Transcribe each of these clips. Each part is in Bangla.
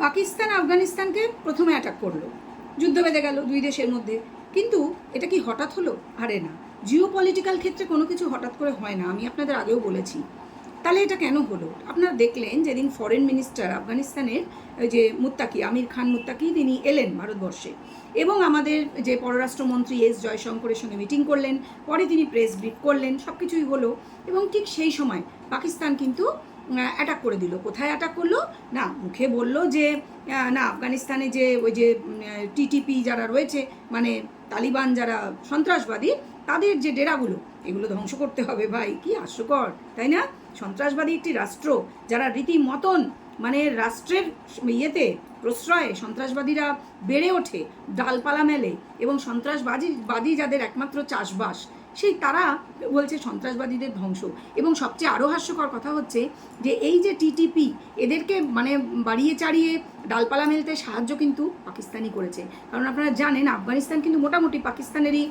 পাকিস্তান আফগানিস্তানকে প্রথমে অ্যাটাক করল। যুদ্ধ বেঁধে গেল দুই দেশের মধ্যে। কিন্তু এটা কি হঠাৎ হলো? আরে না। জিও পলিটিক্যাল ক্ষেত্রে কোনো কিছু হঠাৎ করে হয় না, আমি আপনাদের আগেও বলেছি। তাহলে এটা কেন হলো? আপনারা দেখলেন যেদিন ফরেন মিনিস্টার আফগানিস্তানের যে মুত্তাকি, আমির খান মুত্তাকি, তিনি এলেন ভারতবর্ষে। এবং আমাদের যে পররাষ্ট্রমন্ত্রী এস জয়শঙ্করের সঙ্গে মিটিং করলেন, পরে তিনি প্রেস ব্রিফ করলেন সব কিছুই হলো। এবং ঠিক সেই সময় পাকিস্তান কিন্তু অ্যাটাক করে দিল। কোথায় অ্যাটাক করল? না, মুখে বলল যে না, আফগানিস্তানে যে ওই যে টিটিপি যারা রয়েছে মানে তালিবান যারা সন্ত্রাসবাদী, তাদের যে ডেরাগুলো, এগুলো ধ্বংস করতে হবে ভাই, কি হাস্যকর, তাই না? সন্ত্রাসবাদী একটি রাষ্ট্র, যারা রীতিমতন মানে রাষ্ট্রের ইয়েতে প্রশ্রয়ে সন্ত্রাসবাদীরা বেড়ে ওঠে, ডালপালা মেলে, এবং সন্ত্রাসবাদী, বাদী যাদের একমাত্র চাষবাস সেই তারা বলছে সন্ত্রাসবাদীদের ধ্বংস। এবং সবচেয়ে আরও হাস্যকর কথা হচ্ছে যে এই যে টিটিপি এদেরকে মানে বাড়িয়ে চাড়িয়ে ডালপালা মেলতে সাহায্য কিন্তু পাকিস্তানি করেছে। কারণ আপনারা জানেন, আফগানিস্তান কিন্তু মোটামুটি পাকিস্তানেরই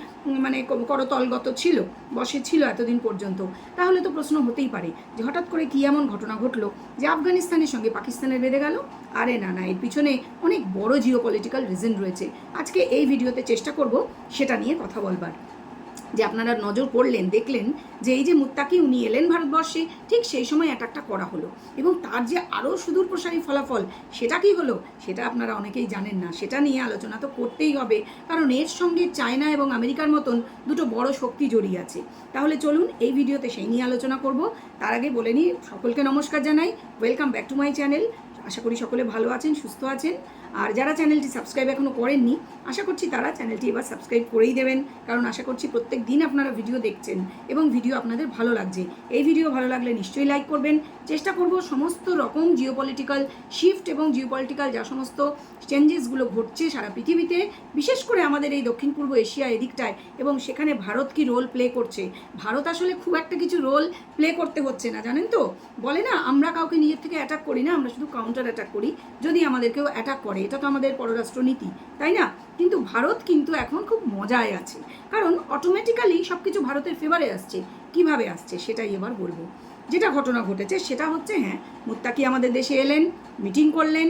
মানে করতলগত ছিল, বসে ছিল এতদিন পর্যন্ত। তাহলে তো প্রশ্ন হতেই পারে যে হঠাৎ করে কী এমন ঘটনা ঘটলো যে আফগানিস্তানের সঙ্গে পাকিস্তানের বেঁধে গেল? আরে না না, এর পিছনে অনেক বড় জিও পলিটিক্যাল রিজন রয়েছে। আজকে এই ভিডিওতে চেষ্টা করব সেটা নিয়ে কথা বলবার। যে আপনারা নজর করলেন দেখলেন যে এই যে মুত্তাকি উনি এলেন ভারতবর্ষে, ঠিক সেই সময় অ্যাটাকটা করা হলো। এবং তার যে আরও সুদূর প্রসারী ফলাফল, সেটা কি হলো? সেটা আপনারা অনেকেই জানেন না। সেটা নিয়ে আলোচনা তো করতেই হবে, কারণ এর সঙ্গে চায়না এবং আমেরিকার মতন দুটো বড় শক্তি জড়িয়ে আছে। তাহলে চলুন এই ভিডিওতে সেই নিয়ে আলোচনা করব। তার আগে বলে নিই, সকলকে নমস্কার জানাই। Welcome back to my channel আশা করি সকলে ভালো আছেন, সুস্থ আছেন। আর যারা চ্যানেলটি সাবস্ক্রাইব এখনও করেননি, আশা করছি তারা চ্যানেলটি এবার সাবস্ক্রাইব করেই দেবেন। কারণ আশা করছি প্রত্যেক দিন আপনারা ভিডিও দেখছেন এবং ভিডিও আপনাদের ভালো লাগছে। এই ভিডিও ভালো লাগলে নিশ্চয়ই লাইক করবেন। চেষ্টা করব সমস্ত রকম জিওপলিটিক্যাল শিফট এবং জিওপলিটিক্যাল যা সমস্ত চেঞ্জেসগুলো ঘটছে সারা পৃথিবীতে, বিশেষ করে আমাদের এই দক্ষিণ পূর্ব এশিয়া এদিকটায় এবং সেখানে ভারত কি রোল প্লে করছে। ভারত আসলে খুব একটা কিছু রোল প্লে করতে হচ্ছে না, জানেন তো? বলে না, আমরা কাউকে নিজের থেকে অ্যাটাক করি না, আমরা শুধু কাউন্টার অ্যাটাক করি। যদি আমাদের কেউ অ্যাটাক করে এটা তো আমাদের পররাষ্ট্রনীতি, তাই না? কিন্তু ভারত কিন্তু এখন খুব মজায় আছে। কারণ অটোমেটিক্যালি সব কিছু ভারতের ফেভারে আসছে। কীভাবে আসছে সেটাই এবার বলব। যেটা ঘটনা ঘটেছে সেটা হচ্ছে হ্যাঁ মুত্তাকি আমাদের দেশে এলেন মিটিং করলেন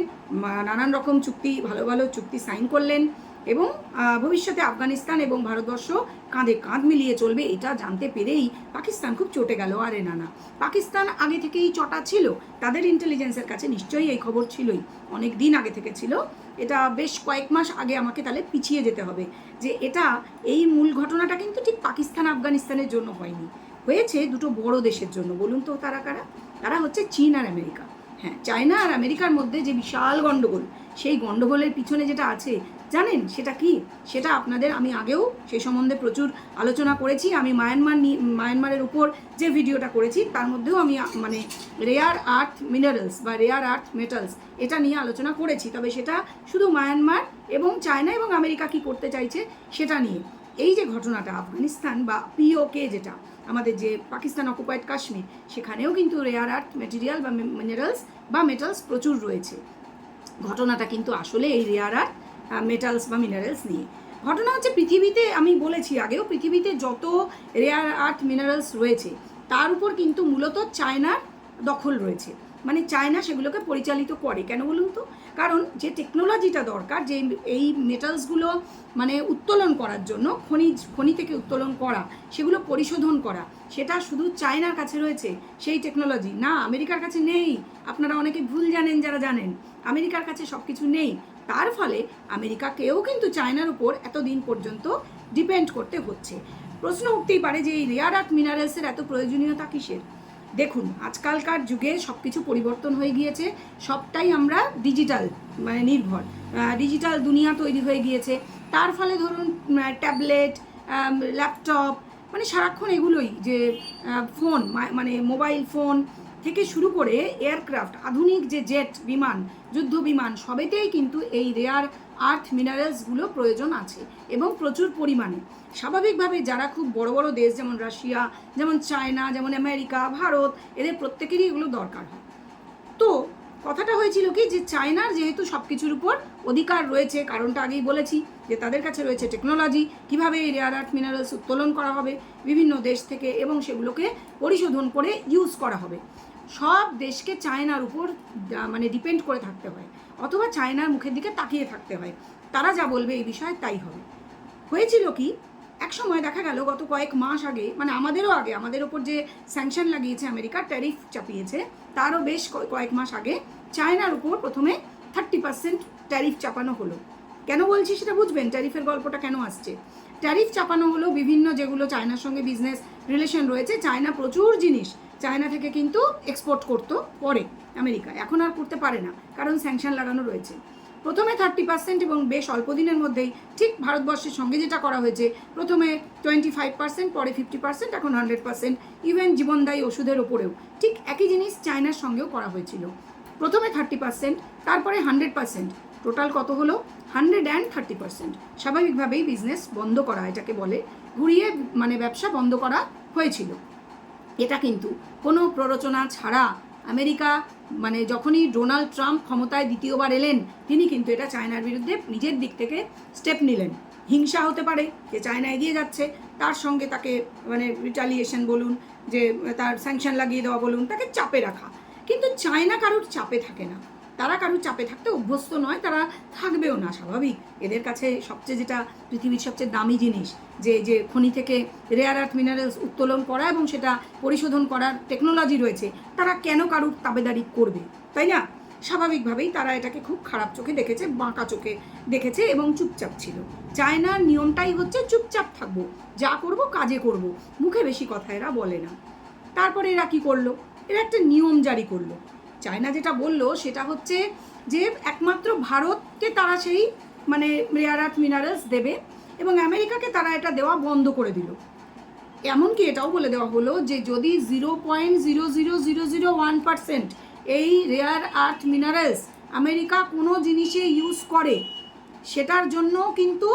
নানান রকম চুক্তি, ভালো ভালো চুক্তি সাইন করলেন। এবং ভবিষ্যতে আফগানিস্তান এবং ভারতবর্ষ কাঁধে কাঁধ মিলিয়ে চলবে, এটা জানতে পেরেই পাকিস্তান খুব চটে গেল। আরে না না। পাকিস্তান আগে থেকেই চটা ছিল, তাদের ইন্টেলিজেন্সের কাছে নিশ্চয়ই এই খবর ছিলই। অনেক দিন আগে থেকে ছিল। এটা বেশ কয়েক মাস আগে আমাকে তাহলে পিছিয়ে যেতে হবে, যে এটা, এই মূল ঘটনাটা কিন্তু ঠিক পাকিস্তান আফগানিস্তানের জন্য হয়নি। হয়েছে দুটো বড় দেশের জন্য, বলুন তো তারা কারা? তারা হচ্ছে চীন আর আমেরিকা। হ্যাঁ চায়না আর আমেরিকার মধ্যে যে বিশাল গণ্ডগোল সেই গণ্ডগোলের পিছনে যেটা আছে জানেন সেটা কি? সেটা আপনাদের আমি আগেও সেই সম্বন্ধে প্রচুর আলোচনা করেছি। আমি মায়ানমার মায়ানমারের উপর যে ভিডিওটা করেছি, তার মধ্যেও আমি মানে রেয়ার আর্থ মিনারেলস বা রেয়ার আর্থ মেটালস এটা নিয়ে আলোচনা করেছি। তবে সেটা শুধু মায়ানমার এবং চায়না এবং আমেরিকা কি করতে চাইছে সেটা নিয়ে। এই যে ঘটনাটা আফগানিস্তান বা পিওকে যেটা, আমাদের যে পাকিস্তান অকুপাইড কাশ্মীর, সেখানেও কিন্তু রেয়ার আর্থ মেটেরিয়াল বা মিনারেলস বা মেটালস প্রচুর রয়েছে। ঘটনাটা কিন্তু আসলে এই রেয়ার আর্থ মেটালস বা মিনারেলস নিয়ে। ঘটনা হচ্ছে পৃথিবীতে, আমি বলেছি আগেও, পৃথিবীতে যত রেয়ার আর্থ মিনারেলস রয়েছে, তার উপর কিন্তু মূলত চায়নার দখল রয়েছে। মানে চায়না সেগুলোকে পরিচালিত করে। কেন বলুন তো? কারণ যে টেকনোলজিটা দরকার, যে এই মেটালসগুলো মানে উত্তোলন করার জন্য, খনিজ, খনি থেকে উত্তোলন করা, সেগুলো পরিশোধন করা, সেটা শুধু চায়নার কাছে রয়েছে, সেই টেকনোলজি না, আমেরিকার কাছে নেই। আপনারা অনেকে ভুল জানেন যারা জানেন। আমেরিকার কাছে সব কিছু নেই। তার ফলে আমেরিকাকেও কিন্তু চায়নার উপর এতদিন পর্যন্ত ডিপেন্ড করতে হচ্ছে। প্রশ্ন উঠতেই পারে যে এই রেয়ার আর্থ মিনারেলসের এত প্রয়োজনীয়তা কিসের? দেখুন, আজকালকার যুগে সব কিছু পরিবর্তন হয়ে গিয়েছে, সবটাই আমরা ডিজিটাল মানে নির্ভর। ডিজিটাল দুনিয়া তৈরি হয়ে গিয়েছে। তার ফলে ধরুন ট্যাবলেট ল্যাপটপ মানে সারাক্ষণ এগুলোই যে ফোন মানে মোবাইল ফোন থেকে শুরু করে এয়ারক্রাফট, আধুনিক যে জেট বিমান, যুদ্ধ বিমান, সবেতেই কিন্তু এই রেয়ার আর্থ মিনারেলসগুলো প্রয়োজন আছে এবং প্রচুর পরিমাণে। স্বাভাবিকভাবে যারা খুব বড় বড় দেশ যেমন রাশিয়া, যেমন চায়না, যেমন আমেরিকা, ভারত, এদের প্রত্যেকেরই এগুলো দরকার হয়। তো কথাটা হয়েছিল কি যে চায়নার যেহেতু সব কিছুর উপর অধিকার রয়েছে, কারণটা আগেই বলেছি যে তাদের কাছে রয়েছে টেকনোলজি কীভাবে এই রেয়ার আর্থ মিনারেলস উত্তোলন করা হবে বিভিন্ন দেশ থেকে এবং সেগুলোকে পরিশোধন করে ইউজ করা হবে। সব দেশকে চায়নার উপর মানে ডিপেন্ড করে থাকতে হয়। অথবা চায়নার মুখের দিকে তাকিয়ে থাকতে হয়। তারা যা বলবে এই বিষয়ে তাই হবে। হয়েছিল কি, এক সময় দেখা গেল গত কয়েক মাস আগে মানে আমাদেরও আগে, আমাদের ওপর যে স্যাংশন লাগিয়েছে আমেরিকা ট্যারিফ চাপিয়েছে, তারও বেশ কয়- কয়েক মাস আগে চায়নার উপর প্রথমে থার্টি পার্সেন্ট ট্যারিফ চাপানো হলো। কেন বলছি সেটা বুঝবেন? ট্যারিফের গল্পটা কেন আসছে? ট্যারিফ চাপানো হলো বিভিন্ন যেগুলো চায়নার সঙ্গে বিজনেস রিলেশন রয়েছে। চায়না প্রচুর জিনিস চায়না থেকে কিন্তু এক্সপোর্ট করতো পরে আমেরিকা এখন আর করতে পারে না, কারণ স্যাংশন লাগানো রয়েছে। প্রথমে থার্টি পার্সেন্ট এবং বেশ অল্প দিনের মধ্যেই ঠিক ভারতবর্ষের সঙ্গে যেটা করা হয়েছে, প্রথমে টোয়েন্টি ফাইভ পার্সেন্ট পরে ফিফটি পার্সেন্ট এখন হান্ড্রেড পার্সেন্ট ইভেন জীবনদায়ী ওষুধের ওপরেও ঠিক একই জিনিস চায়নার সঙ্গেও করা হয়েছিল। প্রথমে থার্টি পার্সেন্ট তারপরে হান্ড্রেড পার্সেন্ট টোটাল কত হলো? হান্ড্রেড অ্যান্ড থার্টি পার্সেন্ট স্বাভাবিকভাবেই বিজনেস বন্ধ করা এটাকে বলে, ঘুরিয়ে মানে ব্যবসা বন্ধ করা হয়েছিল। এটা কিন্তু কোনো প্ররোচনা ছাড়া আমেরিকা মানে যখনই ডোনাল্ড ট্রাম্প ক্ষমতায় দ্বিতীয়বার এলেন, তিনি কিন্তু এটা চায়নার বিরুদ্ধে নিজের দিক থেকে স্টেপ নিলেন। হিংসা হতে পারে যে চায়না এগিয়ে যাচ্ছে, তার সঙ্গে তাকে মানে রিটালিয়েশন বলুন, যে তার স্যাংশন লাগিয়ে দেওয়া বলুন, তাকে চাপে রাখা। কিন্তু চায়না কারোর চাপে থাকে না। তারা কারোর চাপে থাকতে অভ্যস্ত নয়, তারা থাকবেও না, স্বাভাবিক। এদের কাছে সবচেয়ে যেটা পৃথিবীর সবচেয়ে দামি জিনিস, যে যে খনি থেকে রেয়ার আর্থ মিনারেলস উত্তোলন করা এবং সেটা পরিশোধন করার টেকনোলজি রয়েছে, তারা কেন কারুর তাবেদারি করবে, তাই না? স্বাভাবিকভাবেই তারা এটাকে খুব খারাপ চোখে দেখেছে, বাঁকা চোখে দেখেছে এবং চুপচাপ ছিল। চায়নার নিয়মটাই হচ্ছে চুপচাপ থাকব, যা করব কাজে করব, মুখে বেশি কথা এরা বলে না। তারপরে এরা কী করল? এরা একটা নিয়ম জারি করল। চায়না যেটা বলল সেটা হচ্ছে যে একমাত্র ভারতকে তারা সেই মানে রেয়ার আর্থ মিনারেলস দেবে এবং আমেরিকাকে তারা এটা দেওয়া বন্ধ করে দিল। এমনকি এটাও বলে দেওয়া হলো যে যদি zero point zero zero zero zero one percent এই রেয়ার আর্থ মিনারেলস আমেরিকা কোনো জিনিসে ইউজ করে, সেটার জন্য কিন্তু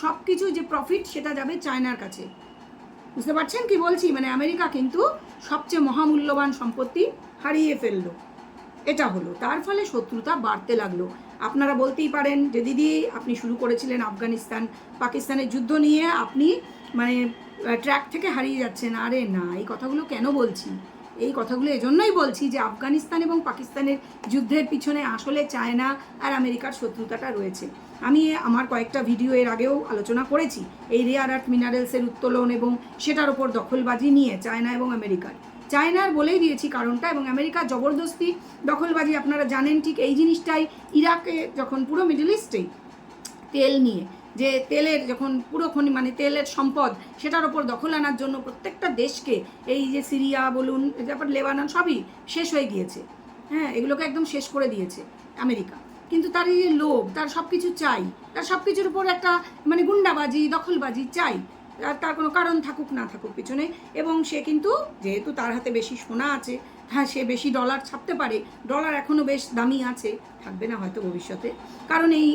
সব কিছু যে প্রফিট সেটা যাবে চায়নার কাছে। বুঝতে পারছেন কি বলছি? মানে আমেরিকা কিন্তু সবচেয়ে মহামূল্যবান সম্পত্তি হারিয়ে ফেলল। এটা হলো। তার ফলে শত্রুতা বাড়তে লাগল। আপনারা বলতেই পারেন যে, দিদি, আপনি শুরু করেছিলেন আফগানিস্তান। পাকিস্তানের যুদ্ধ নিয়ে আপনি মানে ট্র্যাক থেকে হারিয়ে যাচ্ছেন। আরে না, এই কথাগুলো কেন বলছি? এই কথাগুলো এজন্যই বলছি যে, আফগানিস্তান এবং পাকিস্তানের যুদ্ধের পিছনে আসলে চায়না আর আমেরিকার শত্রুতাটা রয়েছে। আমি আমার কয়েকটা ভিডিও এর আগেও আলোচনা করেছি। এই রেয়ার আর্থ মিনারেলসের উত্তোলন এবং সেটার ওপর দখলবাজি নিয়ে চায়না এবং আমেরিকার। চায়নার বলেই দিয়েছি কারণটা, এবং আমেরিকা জবরদস্তি, দখলবাজি আপনারা জানেন ঠিক এই জিনিসটাই, ইরাকে যখন পুরো মিডল ইস্টেই তেল নিয়ে, যে তেলের যখন পুরো খনি মানে তেলের সম্পদ, সেটার ওপর দখল আনার জন্য প্রত্যেকটা দেশকে এই যে সিরিয়া বলুন তারপর লেবানন, সবই শেষ হয়ে গিয়েছে। হ্যাঁ এগুলোকে একদম শেষ করে দিয়েছে আমেরিকা। কিন্তু তার এই যে লোভ, তার সব কিছু চাই, তার সব কিছুর উপর একটা মানে গুন্ডাবাজি, দখলবাজি চাই। তার কোনো কারণ থাকুক, না থাকুক পিছনে। এবং সে কিন্তু যেহেতু তার হাতে বেশি সোনা আছে হ্যাঁ সে বেশি ডলার ছাপতে পারে। ডলার এখনও বেশ দামি আছে, থাকবে না হয়তো ভবিষ্যতে। কারণ এই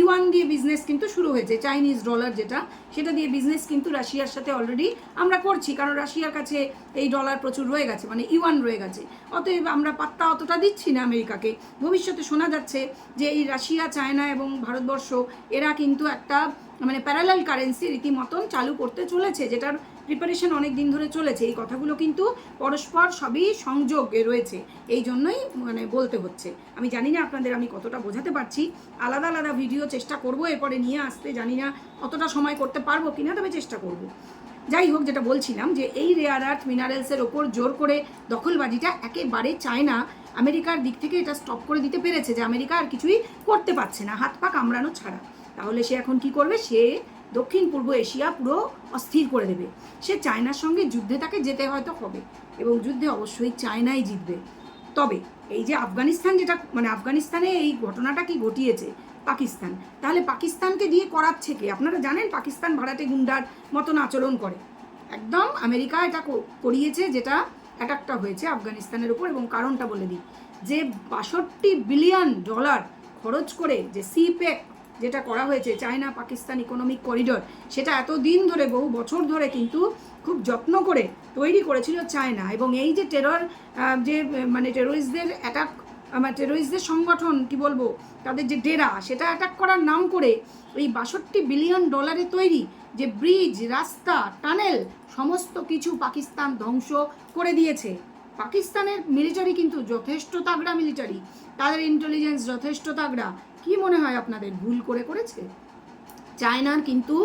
ইউয়ান দিয়ে বিজনেস কিন্তু শুরু হয়েছে চাইনিজ ডলার যেটা, সেটা দিয়ে বিজনেস কিন্তু রাশিয়ার সাথে অলরেডি আমরা করছি। কারণ রাশিয়ার কাছে এই ডলার প্রচুর রয়ে গেছে মানে ইউয়ান রয়ে গেছে। অতএব আমরা পাত্তা অতটা দিচ্ছি না আমেরিকাকে। ভবিষ্যতে শোনা যাচ্ছে যে এই রাশিয়া, চায়না এবং ভারতবর্ষ, এরা কিন্তু একটা মানে প্যারালাল কারেন্সি রীতিমতন চালু করতে চলেছে, যেটার প্রিপারেশন অনেক দিন ধরে চলেছে। এই কথাগুলো কিন্তু পরস্পর সবই সংযোগে রয়েছে, এই জন্যই মানে বলতে হচ্ছে। আমি জানি না আপনাদের আমি কতটা বোঝাতে পারছি। আলাদা আলাদা ভিডিও চেষ্টা করব, এরপরে নিয়ে আসতে জানি না অতটা সময় করতে পারব কিনা, তবে চেষ্টা করব। যাই হোক, যেটা বলছিলাম যে এই রেয়ার আর্থ মিনারেলসের ওপর জোর করে দখলবাজিটা একেবারে চায়না, আমেরিকার দিক থেকে এটা স্টপ করে দিতে পেরেছে, যে আমেরিকা আর কিছুই করতে পারছে না, হাত পা কামড়ানো ছাড়া। তাহলে সে এখন কি করবে? সে দক্ষিণ পূর্ব এশিয়া পুরো অস্থির করে দেবে। সে চায়নার সঙ্গে যুদ্ধে তাকে যেতে হয়তো হবে এবং যুদ্ধে অবশ্যই চায়নাই জিতবে। তবে এই যে আফগানিস্তান যেটা মানে আফগানিস্তানে এই ঘটনাটা কি ঘটিয়েছে? পাকিস্তান। তাহলে পাকিস্তানকে দিয়ে করাচ্ছে কে? আপনারা জানেন পাকিস্তান ভাড়াটে গুন্ডার মতন আচরণ করে। একদম আমেরিকা এটা করিয়েছে যেটা অ্যাটাকটা হয়েছে আফগানিস্তানের উপর এবং কারণটা বলে দিই। যে বাষট্টি বিলিয়ন ডলার খরচ করে যে সিপেক যেটা করা হয়েছে, চায়না পাকিস্তান ইকোনমিক করিডর সেটা এত দিন ধরে, বহু বছর ধরে কিন্তু খুব যত্ন করে তৈরি করেছিল চায়না। এবং এই যে টেরর যে মানে টেরোরিস্টদের অ্যাটাক আমার টেরোরিস্টদের সংগঠন, কি বলব, তাদের যে ডেরা, সেটা অ্যাটাক করার নাম করে এই বাষট্টি বিলিয়ন ডলারে তৈরি যে ব্রিজ রাস্তা টানেল সমস্ত কিছু পাকিস্তান ধ্বংস করে দিয়েছে। পাকিস্তানের মিলিটারি কিন্তু যথেষ্ট তাগড়া মিলিটারি তাদের ইন্টেলিজেন্স যথেষ্ট তাগড়া। কি মনে হয় আপনাদের, ভুল করে করেছে? চায়নার কিন্তু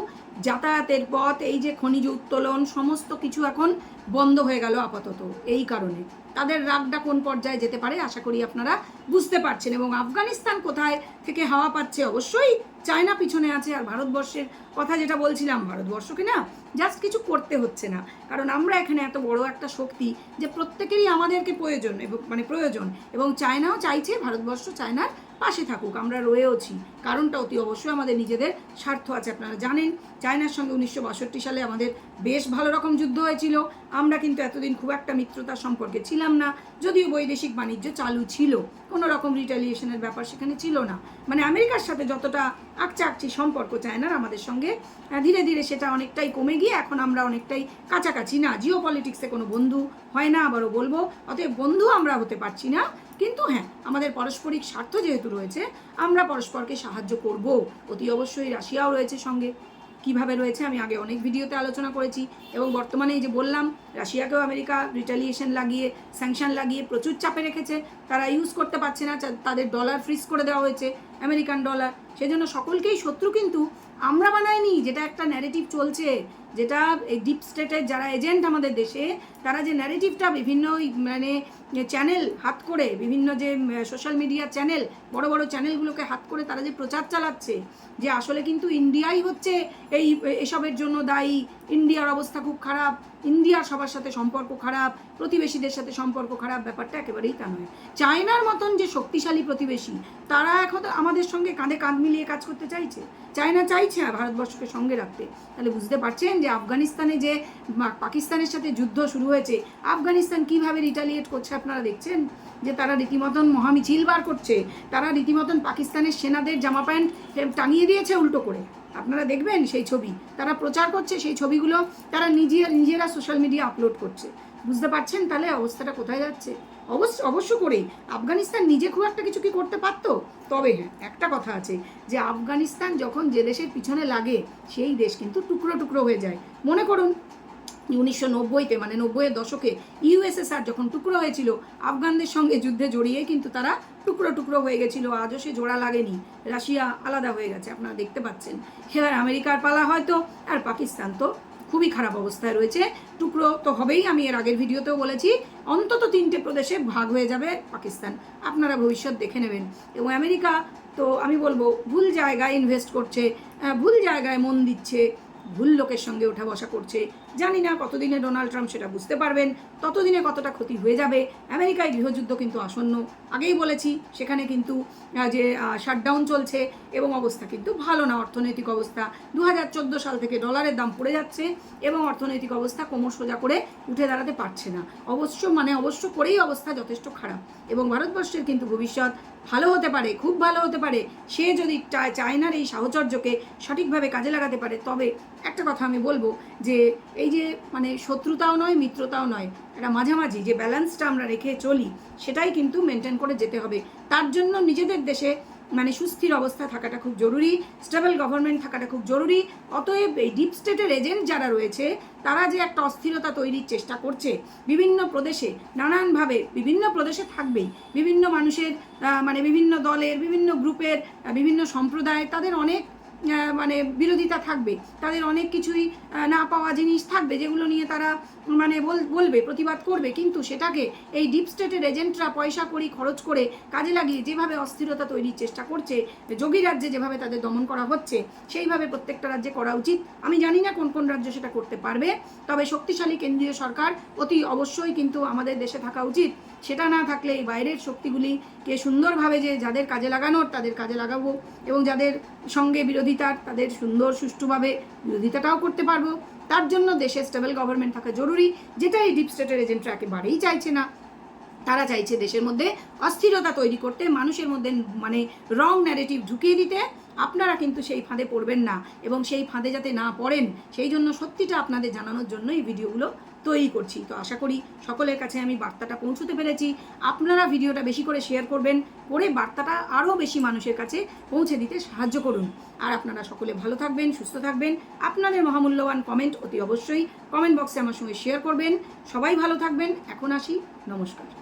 যাতায়াতের পথ, এই যে খনিজ উত্তোলন, সমস্ত কিছু এখন বন্ধ হয়ে গেল আপাতত, এই কারণে। তাদের রাগটা কোন পর্যায়ে যেতে পারে, আশা করি আপনারা বুঝতে পারছেন। এবং আফগানিস্তান কোথায় থেকে হাওয়া পাচ্ছে, অবশ্যই চায়না পিছনে আছে। আর ভারতবর্ষের কথা যেটা বলছিলাম, ভারতবর্ষকে না জাস্ট কিছু করতে হচ্ছে না। কারণ আমরা এখানে এত বড় একটা শক্তি যে প্রত্যেকেরই আমাদেরকে প্রয়োজন, এবং মানে প্রয়োজন। এবং চায়নাও চাইছে, ভারতবর্ষ চায়নার পাশে থাকুক, আমরা রয়েওছি কারণটা অতি অবশ্যই আমাদের নিজেদের স্বার্থ আছে, আপনারা জানেন। চায়নার সঙ্গে উনিশশো বাষট্টি সালে আমাদের বেশ ভালো রকম যুদ্ধ হয়েছিল। আমরা কিন্তু এতদিন খুব একটা মিত্রতার সম্পর্কে ছিলাম না, যদিও বৈদেশিক বাণিজ্য চালু ছিল। কোনো রকম রিটালিয়েশনের ব্যাপার সেখানে ছিল না। মানে আমেরিকার সাথে যতটা আকচা আকচি সম্পর্ক চায়নার, আমাদের সঙ্গে ধীরে ধীরে সেটা অনেকটাই কমে গিয়ে এখন আমরা অনেকটাই কাছাকাছি না। জিও পলিটিক্সে কোনো বন্ধু হয় না, আবারও বলব। অতএব বন্ধু আমরা হতে পারছি না। কিন্তু হ্যাঁ আমাদের পারস্পরিক স্বার্থ যেহেতু রয়েছে, আমরা পরস্পরকে সাহায্য করব। অতি অবশ্যই রাশিয়াও রয়েছে সঙ্গে। কীভাবে রয়েছে আমি আগে অনেক ভিডিওতে আলোচনা করেছি এবং বর্তমানে এই যে বললাম, রাশিয়াকেও আমেরিকা রিটালিয়েশন লাগিয়ে স্যাংশন লাগিয়ে প্রচুর চাপে রেখেছে। তারা ইউজ করতে পারছে না তাদের ডলার ফ্রিজ করে দেওয়া হয়েছে আমেরিকান ডলার সেজন্য সকলকেই শত্রু কিন্তু আমরা বানাইনি, যেটা একটা ন্যারেটিভ চলছে। যেটা এই ডিপ স্টেটের যারা এজেন্ট আমাদের দেশে, তারা যে ন্যারেটিভটা বিভিন্ন মানে চ্যানেল হাত করে, বিভিন্ন যে সোশ্যাল মিডিয়া চ্যানেল বড় বড় চ্যানেলগুলোকে হাত করে তারা যে প্রচার চালাচ্ছে, যে আসলে কিন্তু ইন্ডিয়াই হচ্ছে এই, এসবের জন্য দায়ী। ইন্ডিয়ার অবস্থা খুব খারাপ ইন্ডিয়ার সবার সাথে সম্পর্ক খারাপ, প্রতিবেশীদের সাথে সম্পর্ক খারাপ, ব্যাপারটা একেবারেই তা নয়। চায়নার মতন যে শক্তিশালী প্রতিবেশী, তারা এখন আমাদের সঙ্গে কাঁধে কাঁধ মিলিয়ে কাজ করতে চাইছে। চায়না চাইছে ভারতবর্ষকে সঙ্গে রাখতে। তাহলে বুঝতে পারছেন যে আফগানিস্তানে যে পাকিস্তানের সাথে যুদ্ধ শুরু হয়েছে, আফগানিস্তান কীভাবে রিটালিয়েট করছে আপনারা দেখছেন? যে তারা রীতিমতন মহামিছিল বার করছে, তারা রীতিমতন পাকিস্তানের সেনাদের জামা প্যান্ট টাঙিয়ে দিয়েছে উল্টো করে। আপনারা দেখবেন সেই ছবি, তারা প্রচার করছে সেই ছবিগুলো, তারা নিজে, নিজেরা সোশ্যাল মিডিয়া আপলোড করছে। বুঝতে পারছেন তাহলে অবস্থাটা কোথায় যাচ্ছে? অবশ্য অবশ্য করেই আফগানিস্তান নিজে খুব একটা কিছু কি করতে পারতো? তবে হ্যাঁ একটা কথা আছে যে আফগানিস্তান যখন যে দেশের পিছনে লাগে, সেই দেশ কিন্তু টুকরো টুকরো হয়ে যায়। মনে করুন, উনিশশো নব্বইতে মানে নব্বইয়ের দশকে ইউএসএসআর যখন টুকরো হয়েছিল, আফগানদের সঙ্গে যুদ্ধে জড়িয়ে কিন্তু তারা টুকরো টুকরো হয়ে গেছিল, আজও সে জোড়া লাগেনি। রাশিয়া আলাদা হয়ে গেছে, আপনারা দেখতে পাচ্ছেন। এবার আমেরিকার পালা হয়তো, আর পাকিস্তান তো খুবই খারাপ অবস্থায় রয়েছে। টুকরো তো হবেই, আমি এর আগের ভিডিওতেও বলেছি, অন্তত তিনটে প্রদেশে ভাগ হয়ে যাবে পাকিস্তান। আপনারা ভবিষ্যৎ দেখে নেবেন। এবং আমেরিকা তো আমি বলব, ভুল জায়গায় ইনভেস্ট করছে ভুল জায়গায় মন দিচ্ছে, ভুল লোকের সঙ্গে ওঠা বসা করছে। জানি না কতদিনে ডোনাল্ড ট্রাম্প সেটা বুঝতে পারবেন, ততদিনে কতটা ক্ষতি হয়ে যাবে। আমেরিকায় গৃহযুদ্ধ কিন্তু আসন্ন। আগেই বলেছি, সেখানে কিন্তু যে শাটডাউন চলছে এবং অবস্থা কিন্তু ভালো না। অর্থনৈতিক অবস্থা দু হাজার চোদ্দ সাল থেকে ডলারের দাম পড়ে যাচ্ছে এবং অর্থনৈতিক অবস্থা কোমর সোজা করে উঠে দাঁড়াতে পারছে না। অবশ্য মানে অবশ্য করেই অবস্থা যথেষ্ট খারাপ এবং ভারতবর্ষের কিন্তু ভবিষ্যৎ ভালো হতে পারে, খুব ভালো হতে পারে। সে যদি চায়নার এই সাহচর্যকে সঠিকভাবে কাজে লাগাতে পারে, তবে একটা কথা আমি বলব যে এই যে মানে শত্রুতাও নয়, মিত্রতাও নয়, একটা মাঝামাঝি যে ব্যালেন্সটা আমরা রেখে চলি, সেটাই কিন্তু মেনটেন করে যেতে হবে। তার জন্য নিজেদের দেশে মানে সুস্থির অবস্থা থাকাটা খুব জরুরি স্টেবল গভর্নমেন্ট থাকাটা খুব জরুরি। অতএব এই ডিপ স্টেটের এজেন্ট যারা রয়েছে, তারা যে একটা অস্থিরতা তৈরির চেষ্টা করছে, বিভিন্ন প্রদেশে, নানানভাবে, বিভিন্ন প্রদেশে থাকবেই। বিভিন্ন মানুষের মানে বিভিন্ন দলের, বিভিন্ন গ্রুপের বিভিন্ন সম্প্রদায় তাদের অনেক মানে বিরোধিতা থাকবে। তাদের অনেক কিছুই না পাওয়া জিনিস থাকবে যেগুলো নিয়ে তারা মানে বলবে, প্রতিবাদ করবে। কিন্তু সেটাকে এই ডিপ স্টেটের এজেন্টরা পয়সা করি খরচ করে কাজে লাগিয়ে যেভাবে অস্থিরতা তৈরির চেষ্টা করছে, যোগী রাজ্যে যেভাবে তাদের দমন করা হচ্ছে, সেইভাবে প্রত্যেকটা রাজ্যে করা উচিত। আমি জানি না কোন কোন রাজ্য সেটা করতে পারবে, তবে শক্তিশালী কেন্দ্রীয় সরকার অতি অবশ্যই কিন্তু আমাদের দেশে থাকা উচিত। সেটা না থাকলে এই বাইরের শক্তিগুলিকে সুন্দরভাবে যে যাদের কাজে লাগানোর, তাদের কাজে লাগাবো এবং যাদের সঙ্গে বিরোধিতার, তাদের সুন্দর সুষ্ঠুভাবে বিরোধিতাটাও করতে পারব। তার জন্য দেশে স্টেবল গভর্নমেন্ট থাকা জরুরি, যেটা এই ডিপ স্টেটের এজেন্টরা একেবারেই চাইছে না। তারা চাইছে দেশের মধ্যে অস্থিরতা তৈরি করতে, মানুষের মধ্যে মানে রং ন্যারেটিভ ঢুকিয়ে দিতে। আপনারা কিন্তু সেই ফাঁদে পড়বেন না এবং সেই ফাঁদে যাতে না পড়েন, সেই জন্য সত্যিটা আপনাদের জানানোর জন্য এই ভিডিওগুলো তৈরি করছি। তো আশা করি সকলের কাছে আমি বার্তাটা পৌঁছতে পেরেছি। আপনারা ভিডিওটা বেশি করে শেয়ার করবেন, করে বার্তাটা আরও বেশি মানুষের কাছে পৌঁছে দিতে সাহায্য করুন। আর আপনারা সকলে ভালো থাকবেন, সুস্থ থাকবেন। আপনাদের মহামূল্যবান কমেন্ট অতি অবশ্যই কমেন্ট বক্সে আমার সঙ্গে শেয়ার করবেন। সবাই ভালো থাকবেন। এখন আসি, নমস্কার।